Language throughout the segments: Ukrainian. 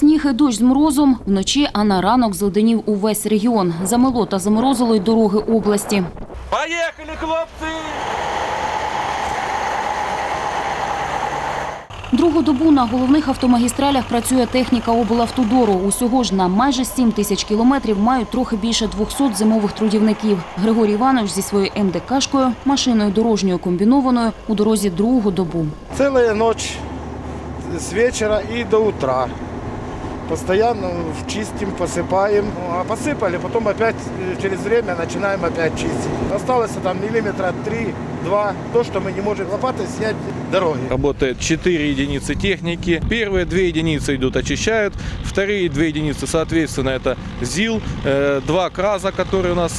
Сніг і дощ з морозом вночі, а на ранок зледенів увесь регіон. Замело та заморозило й дороги області. Поехали, хлопцы! Другу добу на головних автомагістралях працює техніка облавтодору. Усього ж на майже 7 тисяч кілометрів мають трохи більше 200 зимових трудівників. Григорій Іванович зі своєю МДКшкою, машиною дорожньою комбінованою у дорозі другу добу. Целая ночь с вечера и до утра. Постоянно чистим, посыпаем. Ну, А посыпали, потом опять э, через время начинаем опять чистить. Осталось там миллиметра 3-2, то, что мы не можем лопатой снять дороги. Работает 4 единицы техники. Первые две единицы идут очищают. Вторые две единицы, соответственно, это ЗИЛ. э, Два КРАЗа, которые у нас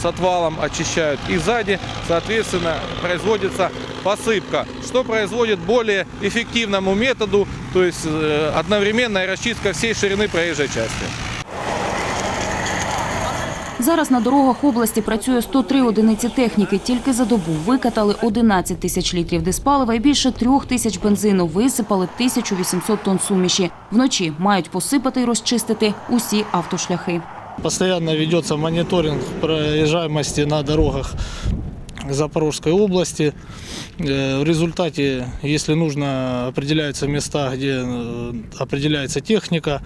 с отвалом очищают. И сзади, соответственно, производится посыпка, что производит более эффективному методу, то есть э, одновременная расчистка всей ширины проезжей части. Зараз на дорогах області працює 103 одиниці техніки. Тільки за добу викатали 11 тисяч літрів диспалива і більше трьох тисяч бензину. Висипали 1800 тонн суміші. Вночі мають посипати і розчистити усі автошляхи. Постоянно ведется мониторинг проезжаемости на дорогах Запорожской области. Э, В результате, если нужно, определяются места, где э, определяется техника.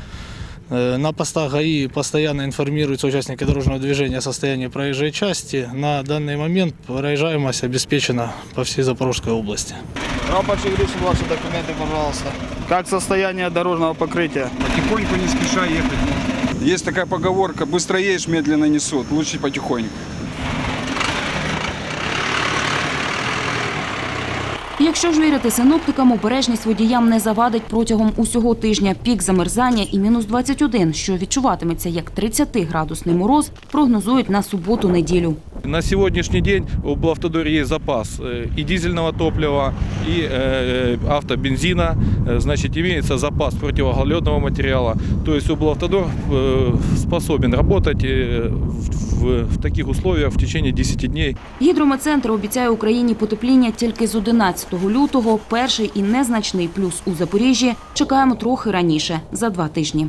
Э, На постах ГАИ постоянно информируются участники дорожного движения о состоянии проезжей части. На данный момент проезжаемость обеспечена по всей Запорожской области. Рапорщик Гришин, ваши документы, пожалуйста. Как состояние дорожного покрытия? Потихоньку, не спеша ехать. Есть такая поговорка, быстро едешь, медленно несут. Лучше потихоньку. Якщо ж вірити синоптикам, обережність водіям не завадить протягом усього тижня. Пік замерзання і мінус 21, що відчуватиметься як 30-градусний мороз, прогнозують на суботу-неділю. На сегодняшний день в облавтодоре есть запас э, и дизельного топлива, и э, автобензина. Э, Значит, имеется запас противогололедного материала. То есть облавтодор э, способен работать э, в, в- в таких условиях в течение 10 дней. Гідрометцентр обіцяє Україні потепління тільки з 11 лютого. Перший і незначний плюс у Запоріжжі чекаємо трохи раніше за два тижні.